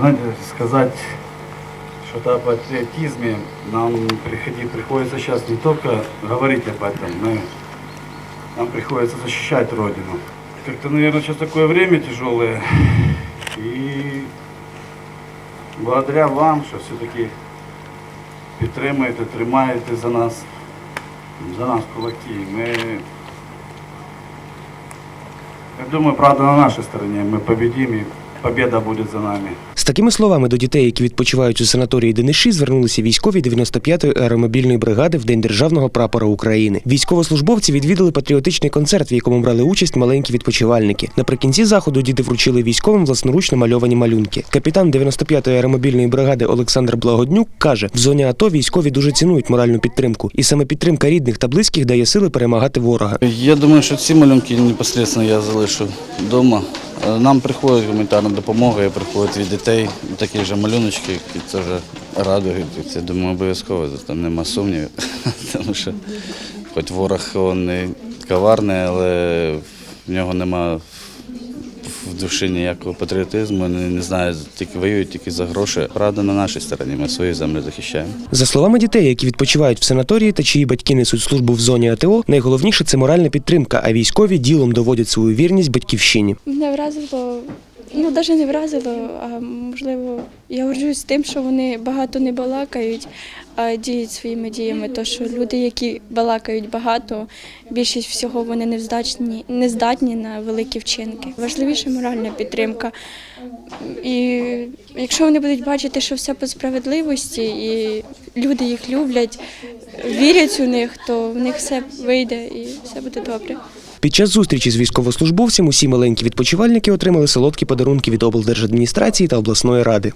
Знаете, сказать что-то о патриотизме нам приходи, приходится сейчас не только говорить об этом, но нам приходится защищать Родину. Как-то, наверное, сейчас такое время тяжелое. И благодаря вам, що все-таки підтримуєте, тримаєте за нас, за нас кулаки. Ми, я думаю, правда на нашій стороні. Ми победим і победа буде за нами. З такими словами до дітей, які відпочивають у санаторії Дениші, звернулися військові 95-ї аеромобільної бригади в День державного прапора України. Військовослужбовці відвідали патріотичний концерт, в якому брали участь маленькі відпочивальники. Наприкінці заходу діти вручили військовим власноручно мальовані малюнки. Капітан 95-ї аеромобільної бригади Олександр Благоднюк каже: в зоні АТО військові дуже цінують моральну підтримку, і саме підтримка рідних та близьких дає сили перемагати ворога. Я думаю, що ці малюнки непосередньо я залишу вдома. Е, Нам приходить гуманітарна допомога, і приходить від дітей такі ж малюночки, які теж радують. Це думаю, обов'язково, там нема сумнівів. Тому що хоч ворог він не коварний, але в нього нема в душі ніякого патріотизму, Не, не знаю, тільки воюють тільки за гроші. Правда на нашій стороні, ми свою землю захищаємо. За словами дітей, які відпочивають в санаторії та чиї батьки несуть службу в зоні АТО, найголовніше це моральна підтримка, а військові ділом доводять свою вірність батьківщині. Мене вразило, ну навіть не вразило, а можливо, я горжусь тим, що вони багато не балакають, а діють своїми діями. То що люди, які балакають багато, більшість всього вони не здатні, не здатні на великі вчинки. Важливіше моральна підтримка. І якщо вони будуть бачити, що все по справедливості, і люди їх люблять, вірять у них, то в них все вийде і все буде добре. Під час зустрічі з військовослужбовцем усі маленькі відпочивальники отримали солодкі подарунки від облдержадміністрації та обласної ради.